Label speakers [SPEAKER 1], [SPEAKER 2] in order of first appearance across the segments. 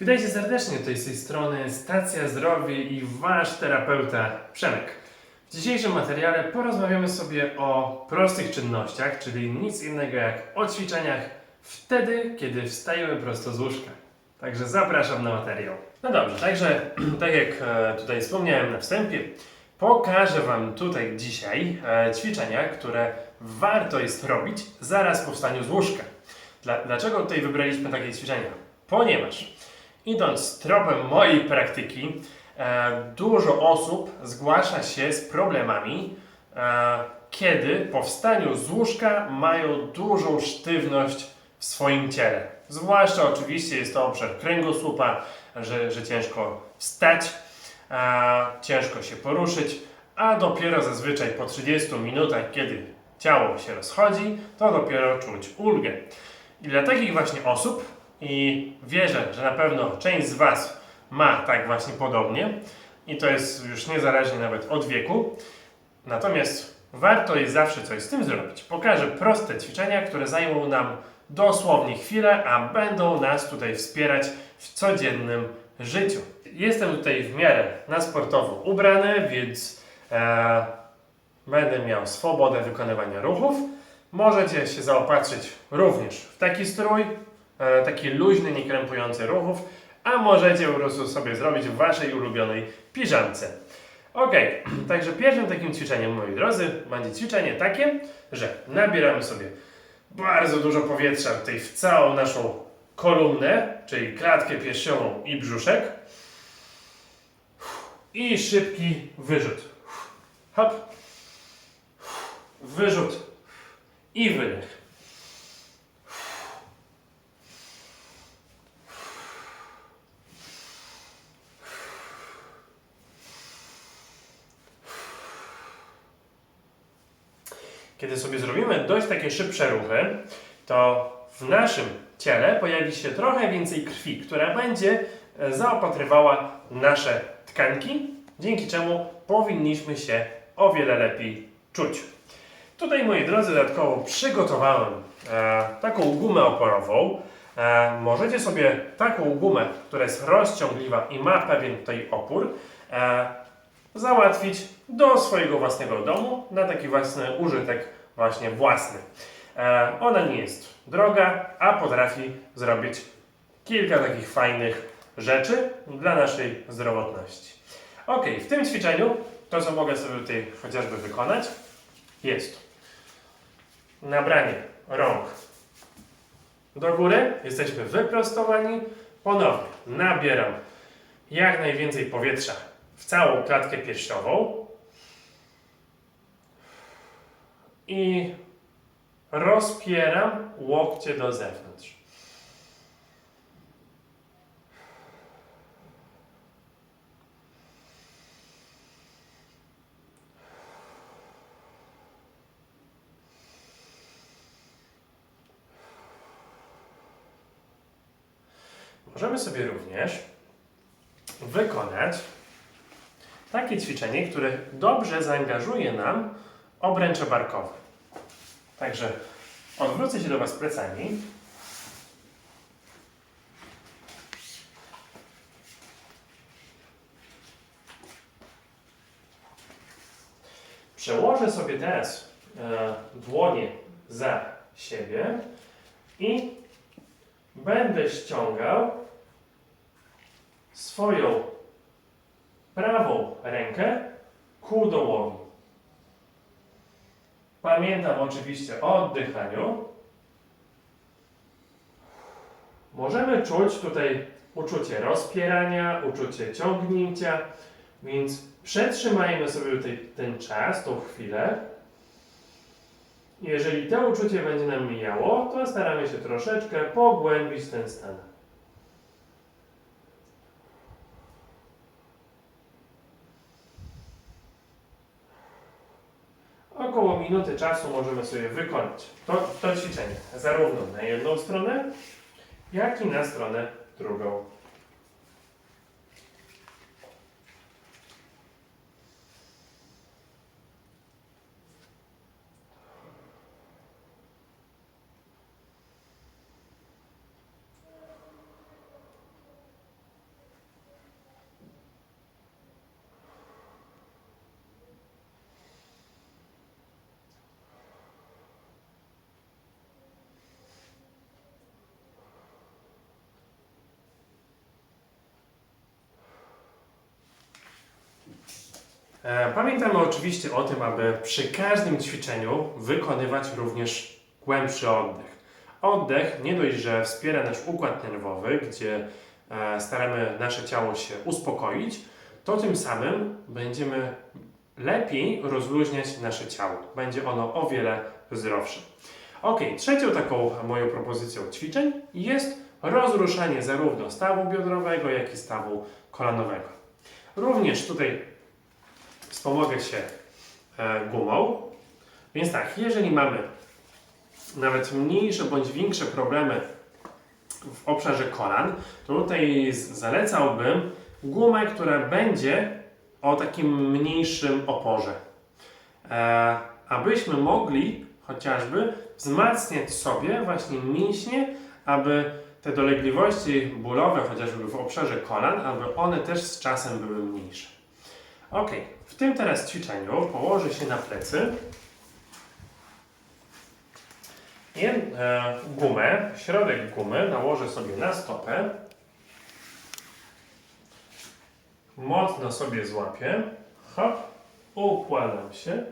[SPEAKER 1] Witajcie serdecznie, tutaj z tej strony Stacja Zdrowie i Wasz terapeuta Przemek. W dzisiejszym materiale porozmawiamy sobie o prostych czynnościach, czyli nic innego jak o ćwiczeniach wtedy, kiedy wstajemy prosto z łóżka. Także zapraszam na materiał. No dobrze, także tak jak e, tutaj wspomniałem na wstępie, pokażę Wam tutaj dzisiaj e, ćwiczenia, które warto jest robić zaraz po wstaniu z łóżka. Dla, dlaczego tutaj wybraliśmy takie ćwiczenia? Ponieważ idąc tropem mojej praktyki, e, dużo osób zgłasza się z problemami, e, kiedy po wstaniu z łóżka mają dużą sztywność w swoim ciele. Zwłaszcza oczywiście jest to obszar kręgosłupa, że, że ciężko wstać, e, ciężko się poruszyć, a dopiero zazwyczaj po 30 minutach, kiedy ciało się rozchodzi, to dopiero czuć ulgę. I dla takich właśnie osób, i wierzę, że na pewno część z Was ma tak właśnie podobnie, i to jest już niezależnie nawet od wieku, natomiast warto jest zawsze coś z tym zrobić. Pokażę proste ćwiczenia, które zajmą nam dosłownie chwilę, a będą nas tutaj wspierać w codziennym życiu. Jestem tutaj w miarę na sportowo ubrany, więc e, będę miał swobodę wykonywania ruchów. Możecie się zaopatrzyć również w taki strój, taki luźny, niekrępujący ruchów, a możecie po prostu sobie zrobić w waszej ulubionej piżamce. Ok, także pierwszym takim ćwiczeniem, moi drodzy, będzie ćwiczenie takie, że nabieramy sobie bardzo dużo powietrza tutaj w całą naszą kolumnę, czyli klatkę piersiową i brzuszek. I szybki wyrzut. Hop. Wyrzut. I wydech. Kiedy sobie zrobimy dość takie szybsze ruchy, to w naszym ciele pojawi się trochę więcej krwi, która będzie e, zaopatrywała nasze tkanki, dzięki czemu powinniśmy się o wiele lepiej czuć. Tutaj, moi drodzy, dodatkowo przygotowałem e, taką gumę oporową. E, możecie sobie taką gumę, która jest rozciągliwa i ma pewien tutaj opór, załatwić do swojego własnego domu na taki własny użytek, właśnie własny. E, ona nie jest droga, a potrafi zrobić kilka takich fajnych rzeczy dla naszej zdrowotności. Ok, w tym ćwiczeniu to, co mogę sobie tutaj chociażby wykonać, jest nabranie rąk do góry, jesteśmy wyprostowani, ponownie nabieram jak najwięcej powietrza w całą klatkę piersiową i rozpieram łokcie do zewnątrz. Możemy sobie również wykonać takie ćwiczenie, które dobrze zaangażuje nam obręcze barkowe. Także odwrócę się do Was plecami. Przełożę sobie teraz e, dłonie za siebie i będę ściągał swoją prawą rękę ku dołowi. Pamiętam oczywiście o oddychaniu. Możemy czuć tutaj uczucie rozpierania, uczucie ciągnięcia, więc przetrzymajmy sobie tutaj ten czas, tą chwilę. Jeżeli to uczucie będzie nam mijało, to staramy się troszeczkę pogłębić ten stan. Około minuty czasu możemy sobie wykonać to, to ćwiczenie zarówno na jedną stronę, jak i na stronę drugą. Pamiętamy oczywiście o tym, aby przy każdym ćwiczeniu wykonywać również głębszy oddech. Oddech nie dość, że wspiera nasz układ nerwowy, gdzie e, staramy nasze ciało się uspokoić, to tym samym będziemy lepiej rozluźniać nasze ciało. Będzie ono o wiele zdrowsze. Ok, trzecią taką moją propozycją ćwiczeń jest rozruszanie zarówno stawu biodrowego, jak i stawu kolanowego. Również tutaj wspomogę się e, gumą. Więc tak, jeżeli mamy nawet mniejsze bądź większe problemy w obszarze kolan, to tutaj zalecałbym gumę, która będzie o takim mniejszym oporze. E, abyśmy mogli chociażby wzmacniać sobie właśnie mięśnie, aby te dolegliwości bólowe, chociażby w obszarze kolan, aby one też z czasem były mniejsze. Ok, w tym teraz ćwiczeniu położę się na plecy. I e, gumę, środek gumy nałożę sobie na stopę. Mocno sobie złapię. Hop, układam się.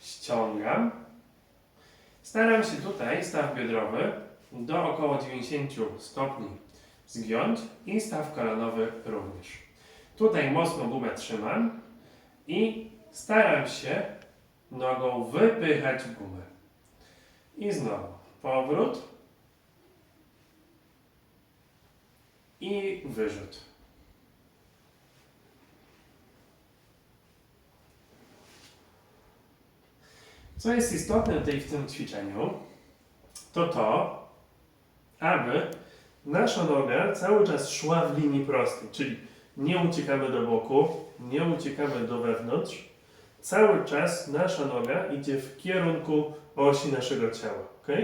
[SPEAKER 1] Ściągam. Staram się tutaj staw biodrowy do około 90 stopni zgiąć i staw kolanowy również. Tutaj mocno gumę trzymam i staram się nogą wypychać gumę. I znowu powrót i wyrzut. Co jest istotne tutaj w tym ćwiczeniu, to to, aby nasza noga cały czas szła w linii prostej, czyli nie uciekamy do boku, nie uciekamy do wewnątrz. Cały czas nasza noga idzie w kierunku osi naszego ciała. ok?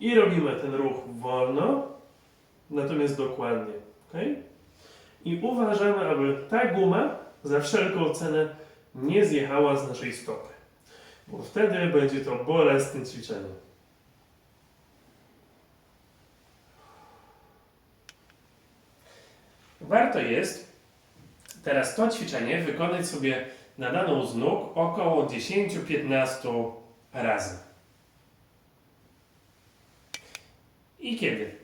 [SPEAKER 1] I robimy ten ruch wolno, natomiast dokładnie. ok? I uważamy, aby ta guma za wszelką cenę nie zjechała z naszej stopy. Bo wtedy będzie to bolesne ćwiczenie. Warto jest teraz to ćwiczenie wykonać sobie na daną z nóg około 10-15 razy. I kiedy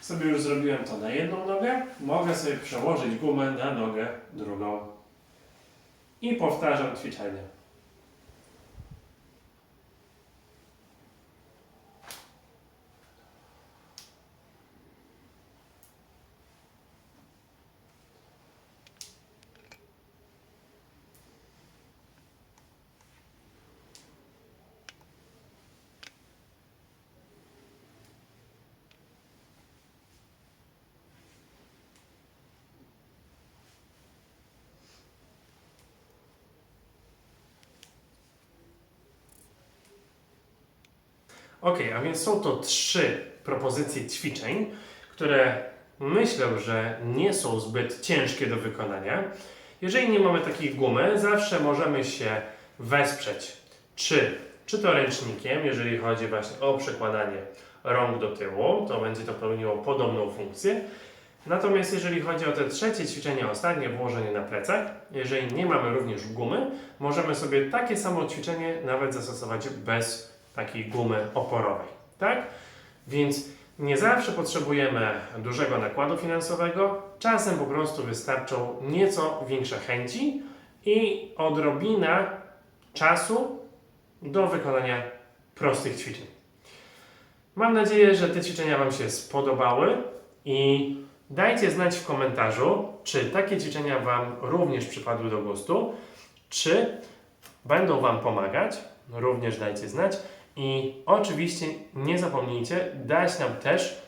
[SPEAKER 1] sobie już zrobiłem to na jedną nogę, mogę sobie przełożyć gumę na nogę drugą. I powtarzam ćwiczenie. Ok, a więc są to trzy propozycje ćwiczeń, które myślę, że nie są zbyt ciężkie do wykonania. Jeżeli nie mamy takiej gumy, zawsze możemy się wesprzeć. Czy, czy to ręcznikiem, jeżeli chodzi właśnie o przekładanie rąk do tyłu, to będzie to pełniło podobną funkcję. Natomiast jeżeli chodzi o te trzecie ćwiczenie, ostatnie włożenie na plecach, jeżeli nie mamy również gumy, możemy sobie takie samo ćwiczenie nawet zastosować bez takiej gumy oporowej, tak? Więc nie zawsze potrzebujemy dużego nakładu finansowego, czasem po prostu wystarczą nieco większe chęci i odrobina czasu do wykonania prostych ćwiczeń. Mam nadzieję, że te ćwiczenia Wam się spodobały i dajcie znać w komentarzu, czy takie ćwiczenia Wam również przypadły do gustu, czy będą Wam pomagać, również dajcie znać. I oczywiście nie zapomnijcie dać nam też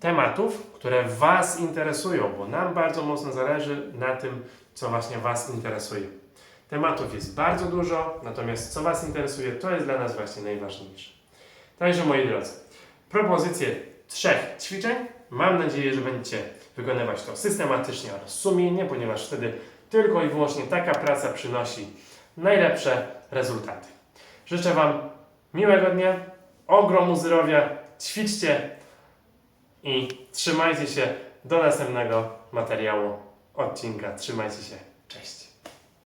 [SPEAKER 1] tematów, które Was interesują, bo nam bardzo mocno zależy na tym, co właśnie Was interesuje. Tematów jest bardzo dużo, natomiast co Was interesuje, to jest dla nas właśnie najważniejsze. Także moi drodzy, propozycje trzech ćwiczeń. Mam nadzieję, że będziecie wykonywać to systematycznie oraz sumiennie, ponieważ wtedy tylko i wyłącznie taka praca przynosi najlepsze rezultaty. Życzę Wam miłego dnia, ogromu zdrowia, ćwiczcie i trzymajcie się do następnego materiału, odcinka. Trzymajcie się. Cześć.